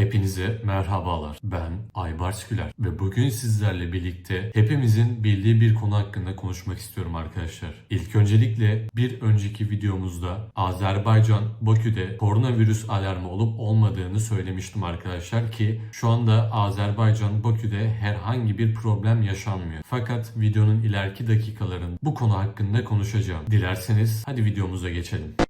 Hepinize merhabalar. Ben Aybars Güler ve bugün sizlerle birlikte hepimizin bildiği bir konu hakkında konuşmak istiyorum arkadaşlar. İlk öncelikle bir önceki videomuzda Azerbaycan Bakü'de koronavirüs alarmı olup olmadığını söylemiştim arkadaşlar ki şu anda Azerbaycan Bakü'de herhangi bir problem yaşanmıyor. Fakat videonun ileriki dakikalarında bu konu hakkında konuşacağım. Dilerseniz hadi videomuza geçelim.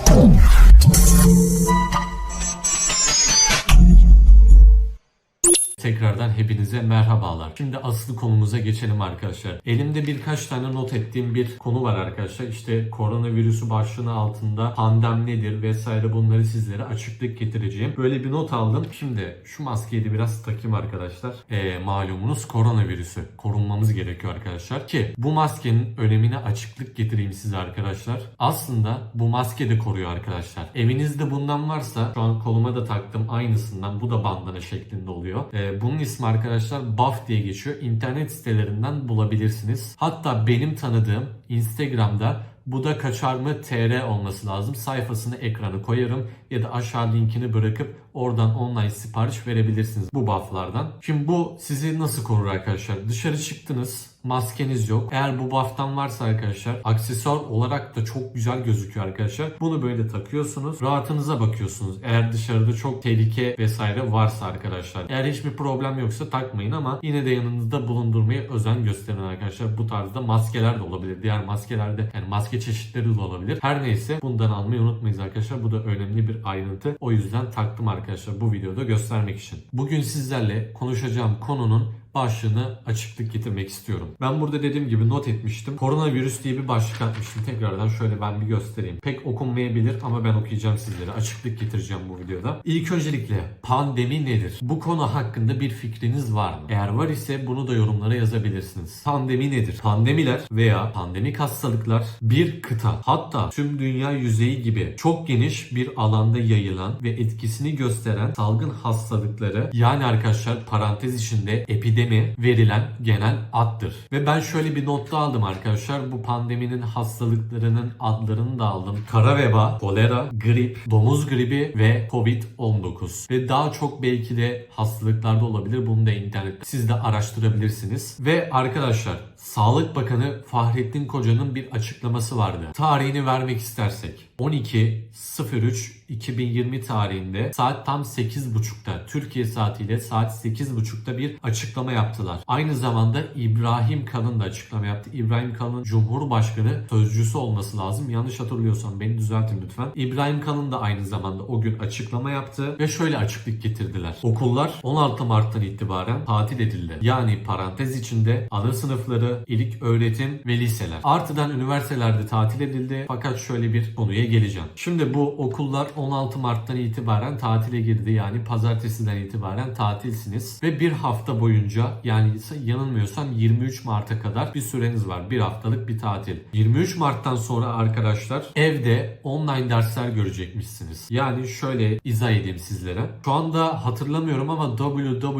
Tekrardan hepinize merhabalar. Şimdi asıl konumuza geçelim arkadaşlar. Elimde birkaç tane not ettiğim bir konu var arkadaşlar. İşte koronavirüsü başlığının altında pandem nedir vesaire bunları sizlere açıklık getireceğim. Böyle bir not aldım. Şimdi şu maskeyi de biraz takayım arkadaşlar. Ee, malumunuz koronavirüsü. Korunmamız gerekiyor arkadaşlar. Ki bu maskenin önemine açıklık getireyim size arkadaşlar. Aslında bu maske de koruyor arkadaşlar. Evinizde bundan varsa şu an koluma da taktım aynısından. Bu da bandana şeklinde oluyor. Ee, bunun ismi arkadaşlar Buff diye geçiyor. İnternet sitelerinden bulabilirsiniz. Hatta benim tanıdığım Instagram'da bu da kaçar mı TR olması lazım. Sayfasını ekrana koyarım ya da aşağı linkini bırakıp oradan online sipariş verebilirsiniz bu bufflardan. Şimdi bu sizi nasıl korur arkadaşlar? Dışarı çıktınız maskeniz yok. Eğer bu buff'tan varsa arkadaşlar aksesuar olarak da çok güzel gözüküyor arkadaşlar. Bunu böyle takıyorsunuz. Rahatınıza bakıyorsunuz. Eğer dışarıda çok tehlike vesaire varsa arkadaşlar. Eğer hiçbir problem yoksa takmayın ama yine de yanınızda bulundurmaya özen gösterin arkadaşlar. Bu tarzda maskeler de olabilir. Diğer maskelerde yani maske çeşitleri de olabilir. Her neyse bundan almayı unutmayız arkadaşlar. Bu da önemli bir ayrıntı. O yüzden taktım arkadaşlar bu videoda göstermek için. Bugün sizlerle konuşacağım konunun başlığını açıklık getirmek istiyorum. Ben burada dediğim gibi not etmiştim. Koronavirüs diye bir başlık atmıştım. Tekrardan şöyle ben bir göstereyim. Pek okunmayabilir ama ben okuyacağım sizlere. Açıklık getireceğim bu videoda. İlk öncelikle pandemi nedir? Bu konu hakkında bir fikriniz var mı? Eğer var ise bunu da yorumlara yazabilirsiniz. Pandemi nedir? Pandemiler veya pandemik hastalıklar bir kıta hatta tüm dünya yüzeyi gibi çok geniş bir alanda yayılan ve etkisini gösteren salgın hastalıkları yani arkadaşlar parantez içinde epidemi verilen genel addır. Ve ben şöyle bir not da aldım arkadaşlar. Bu pandeminin hastalıklarının adlarını da aldım. Kara veba, kolera, grip, domuz gribi ve Covid-19. Ve daha çok belki de hastalıklarda olabilir. Bunu da internette siz de araştırabilirsiniz. Ve arkadaşlar Sağlık Bakanı Fahrettin Koca'nın bir açıklaması vardı. Tarihini vermek istersek 12.03.2020 tarihinde saat tam 8.30'da Türkiye saatiyle saat 8.30'da bir açıklama yaptılar. Aynı zamanda İbrahim Kalın da açıklama yaptı. İbrahim Kalın Cumhurbaşkanı sözcüsü olması lazım. Yanlış hatırlıyorsam beni düzeltin lütfen. İbrahim Kalın da aynı zamanda o gün açıklama yaptı ve şöyle açıklık getirdiler. Okullar 16 Mart'tan itibaren tatil edildi. Yani parantez içinde ana sınıfları, ilk öğretim ve liseler. Artıdan üniversitelerde tatil edildi. Fakat şöyle bir konuya geleceğim. Şimdi bu okullar 16 Mart'tan itibaren tatile girdi. Yani pazartesiden itibaren tatilsiniz. Ve bir hafta boyunca yani yanılmıyorsam 23 Mart'a kadar bir süreniz var. Bir haftalık bir tatil. 23 Mart'tan sonra arkadaşlar evde online dersler görecekmişsiniz. Yani şöyle izah edeyim sizlere. Şu anda hatırlamıyorum ama www.ebo.gov.tr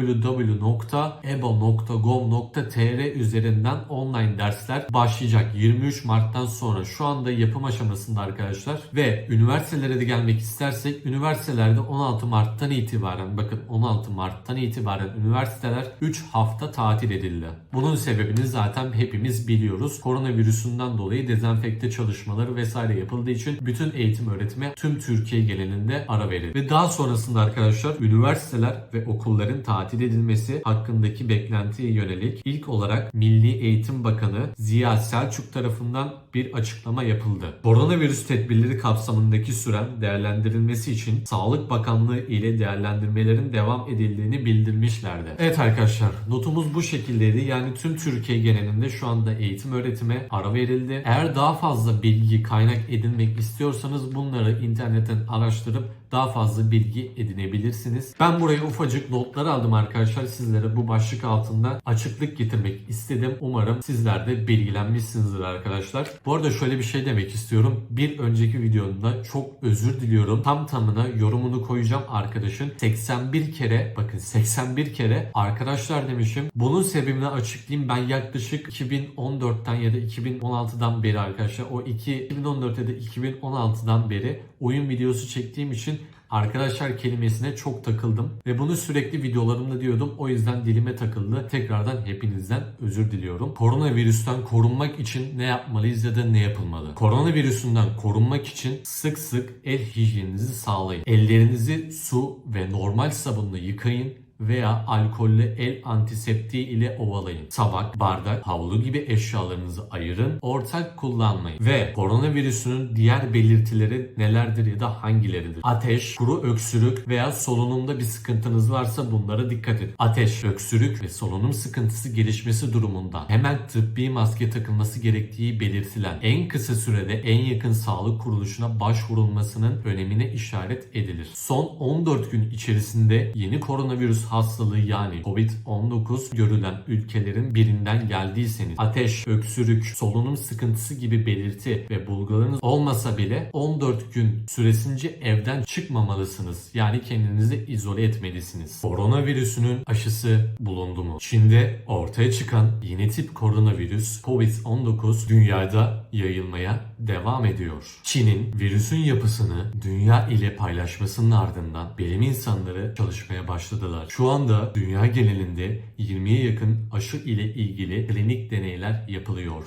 üzerinden online dersler başlayacak 23 Mart'tan sonra. Şu anda yapım aşamasında arkadaşlar ve üniversitelere de gelmek istersek üniversitelerde 16 Mart'tan itibaren bakın 16 Mart'tan itibaren üniversiteler 3 hafta tatil edildi. Bunun sebebini zaten hepimiz biliyoruz. Koronavirüsünden dolayı dezenfekte çalışmaları vesaire yapıldığı için bütün eğitim öğretime tüm Türkiye genelinde ara verildi. Ve daha sonrasında arkadaşlar üniversiteler ve okulların tatil edilmesi hakkındaki beklentiye yönelik ilk olarak Milli Eğitim Bakanı Ziya Selçuk tarafından bir açıklama yapıldı. Koronavirüs tedbirleri kapsamındaki süren değerlendirilmesi için Sağlık Bakanlığı ile değerlendirmelerin devam edildiğini bildirmişlerdi. Evet arkadaşlar notumuz bu şekildeydi. Yani tüm Türkiye genelinde şu anda eğitim öğretime ara verildi. Eğer daha fazla bilgi kaynak edinmek istiyorsanız bunları internetten araştırıp daha fazla bilgi edinebilirsiniz. Ben buraya ufacık notlar aldım arkadaşlar. Sizlere bu başlık altında açıklık getirmek istedim. Umarım sizler de bilgilenmişsinizdir arkadaşlar. Bu arada şöyle bir şey demek istiyorum. Bir önceki videomda çok özür diliyorum. Tam tamına yorumunu koyacağım arkadaşın. 81 kere bakın 81 kere arkadaşlar demişim. Bunun sebebini açıklayayım. Ben yaklaşık 2014'ten ya da 2016'dan beri arkadaşlar o 2 2014 ya da 2016'dan beri oyun videosu çektiğim için arkadaşlar kelimesine çok takıldım ve bunu sürekli videolarımda diyordum. O yüzden dilime takıldı. Tekrardan hepinizden özür diliyorum. Koronavirüsten korunmak için ne yapmalıyız ya da ne yapılmalı? Koronavirüsünden korunmak için sık sık el hijyeninizi sağlayın. Ellerinizi su ve normal sabunla yıkayın veya alkollü el antiseptiği ile ovalayın. Tabak, bardak, havlu gibi eşyalarınızı ayırın. Ortak kullanmayın. Ve koronavirüsünün diğer belirtileri nelerdir ya da hangileridir? Ateş, kuru öksürük veya solunumda bir sıkıntınız varsa bunlara dikkat edin. Ateş, öksürük ve solunum sıkıntısı gelişmesi durumunda hemen tıbbi maske takılması gerektiği belirtilen en kısa sürede en yakın sağlık kuruluşuna başvurulmasının önemine işaret edilir. Son 14 gün içerisinde yeni koronavirüs hastalığı yani COVID-19 görülen ülkelerin birinden geldiyseniz ateş, öksürük, solunum sıkıntısı gibi belirti ve bulgularınız olmasa bile 14 gün süresince evden çıkmamalısınız. Yani kendinizi izole etmelisiniz. Koronavirüsünün aşısı bulundu mu? Çin'de ortaya çıkan yeni tip koronavirüs COVID-19 dünyada yayılmaya devam ediyor. Çin'in virüsün yapısını dünya ile paylaşmasının ardından bilim insanları çalışmaya başladılar. Şu anda dünya genelinde 20'ye yakın aşı ile ilgili klinik deneyler yapılıyor.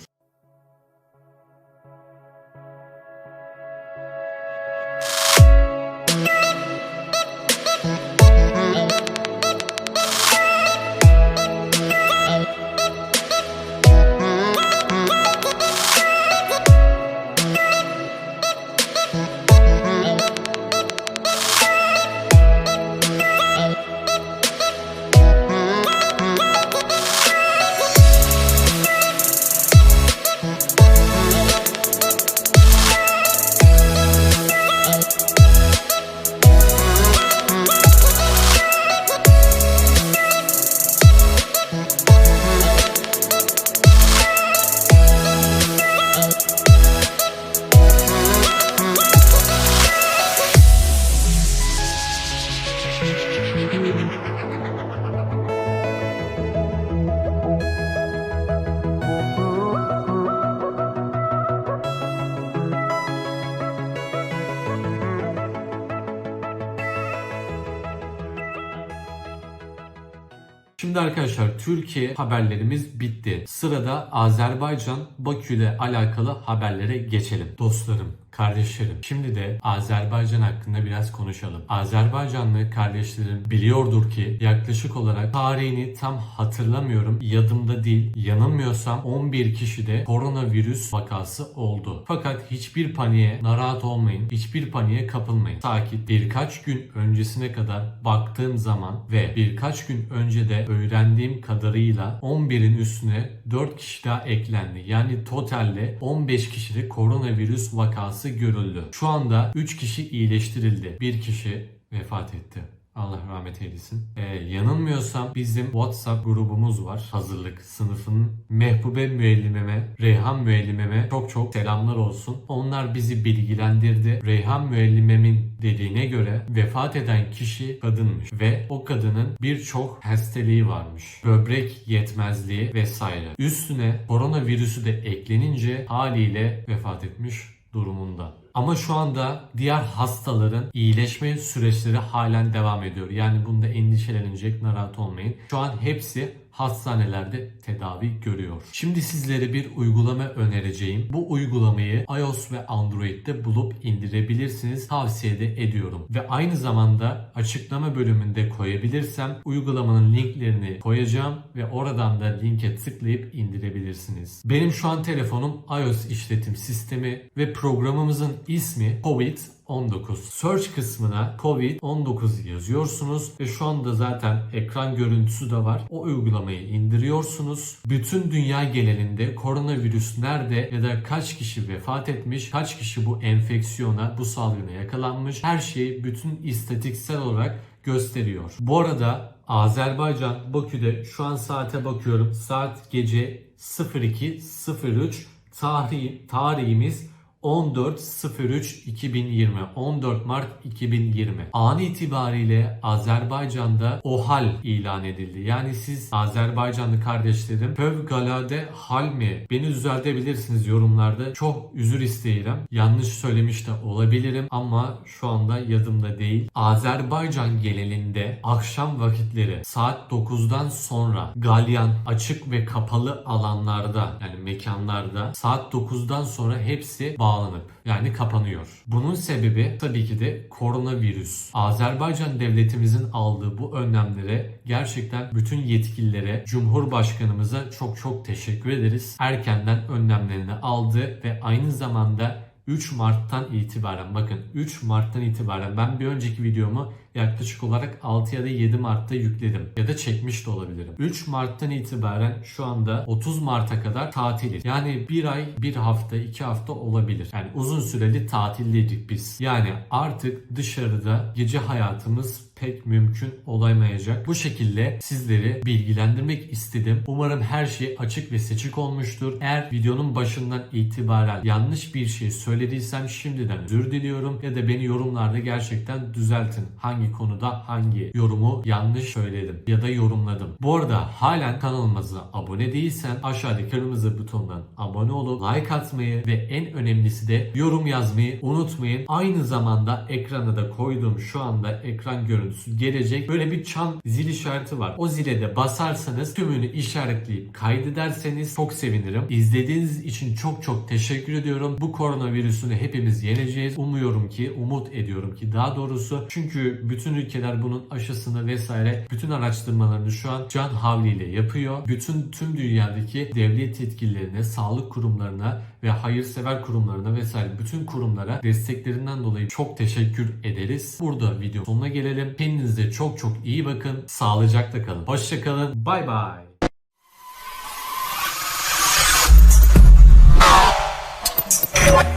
Şimdi arkadaşlar Türkiye haberlerimiz bitti. Sırada Azerbaycan Bakü ile alakalı haberlere geçelim. Dostlarım, kardeşlerim. Şimdi de Azerbaycan hakkında biraz konuşalım. Azerbaycanlı kardeşlerim biliyordur ki yaklaşık olarak tarihini tam hatırlamıyorum. Yadımda değil. Yanılmıyorsam 11 kişide koronavirüs vakası oldu. Fakat hiçbir paniğe narahat olmayın. Hiçbir paniğe kapılmayın. Sakin. Birkaç gün öncesine kadar baktığım zaman ve birkaç gün önce de öğrendiğim kadarıyla 11'in üstüne 4 kişi daha eklendi. Yani totalde 15 kişide koronavirüs vakası görüldü. Şu anda 3 kişi iyileştirildi. 1 kişi vefat etti. Allah rahmet eylesin. Ee, yanılmıyorsam bizim WhatsApp grubumuz var. Hazırlık sınıfının Mehbube müellimeme, Reyhan müellimeme çok çok selamlar olsun. Onlar bizi bilgilendirdi. Reyhan müellimemin dediğine göre vefat eden kişi kadınmış ve o kadının birçok hastalığı varmış. Böbrek yetmezliği vesaire. Üstüne koronavirüsü de eklenince haliyle vefat etmiş durumunda. Ama şu anda diğer hastaların iyileşme süreçleri halen devam ediyor. Yani bunda endişelenecek, narahat olmayın. Şu an hepsi hastanelerde tedavi görüyor. Şimdi sizlere bir uygulama önereceğim. Bu uygulamayı iOS ve Android'de bulup indirebilirsiniz. Tavsiye de ediyorum. Ve aynı zamanda açıklama bölümünde koyabilirsem uygulamanın linklerini koyacağım ve oradan da linke tıklayıp indirebilirsiniz. Benim şu an telefonum iOS işletim sistemi ve programımızın ismi COVID 19. Search kısmına COVID-19 yazıyorsunuz ve şu anda zaten ekran görüntüsü de var. O uygulamayı indiriyorsunuz. Bütün dünya genelinde koronavirüs nerede ya da kaç kişi vefat etmiş, kaç kişi bu enfeksiyona, bu salgına yakalanmış her şeyi bütün istatistiksel olarak gösteriyor. Bu arada Azerbaycan Bakü'de şu an saate bakıyorum. Saat gece 02.03 Tarih, tarihimiz 14.03.2020 14 Mart 2020 An itibariyle Azerbaycan'da OHAL ilan edildi. Yani siz Azerbaycanlı kardeşlerim fevkalade hal mi? Beni düzeltebilirsiniz yorumlarda. Çok üzür isteyelim. Yanlış söylemiş de olabilirim ama şu anda yadımda değil. Azerbaycan genelinde akşam vakitleri saat 9'dan sonra galyan açık ve kapalı alanlarda yani mekanlarda saat 9'dan sonra hepsi bağlanıp yani kapanıyor. Bunun sebebi tabii ki de koronavirüs. Azerbaycan devletimizin aldığı bu önlemlere gerçekten bütün yetkililere, Cumhurbaşkanımıza çok çok teşekkür ederiz. Erkenden önlemlerini aldı ve aynı zamanda 3 Mart'tan itibaren bakın 3 Mart'tan itibaren ben bir önceki videomu yaklaşık olarak 6 ya da 7 Mart'ta yükledim ya da çekmiş de olabilirim. 3 Mart'tan itibaren şu anda 30 Mart'a kadar tatiliz. Yani bir ay, bir hafta, iki hafta olabilir. Yani uzun süreli tatildeydik biz. Yani artık dışarıda gece hayatımız pek mümkün olamayacak. Bu şekilde sizleri bilgilendirmek istedim. Umarım her şey açık ve seçik olmuştur. Eğer videonun başından itibaren yanlış bir şey söylediysem şimdiden özür diliyorum ya da beni yorumlarda gerçekten düzeltin. Hangi konuda hangi yorumu yanlış söyledim ya da yorumladım. Bu arada halen kanalımıza abone değilsen aşağıdaki kırmızı butondan abone olup like atmayı ve en önemlisi de yorum yazmayı unutmayın. Aynı zamanda ekrana da koyduğum şu anda ekran görüntüsü gelecek. Böyle bir çan zil işareti var. O zile de basarsanız tümünü işaretleyip kaydederseniz çok sevinirim. İzlediğiniz için çok çok teşekkür ediyorum. Bu koronavirüsünü hepimiz yeneceğiz. Umuyorum ki, umut ediyorum ki daha doğrusu. Çünkü bütün ülkeler bunun aşısını vesaire bütün araştırmalarını şu an can havliyle yapıyor. Bütün tüm dünyadaki devlet yetkililerine, sağlık kurumlarına ve hayırsever kurumlarına vesaire bütün kurumlara desteklerinden dolayı çok teşekkür ederiz. Burada video sonuna gelelim. Kendinize çok çok iyi bakın. Sağlıcakla kalın. Hoşçakalın. Bay bay.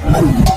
Thank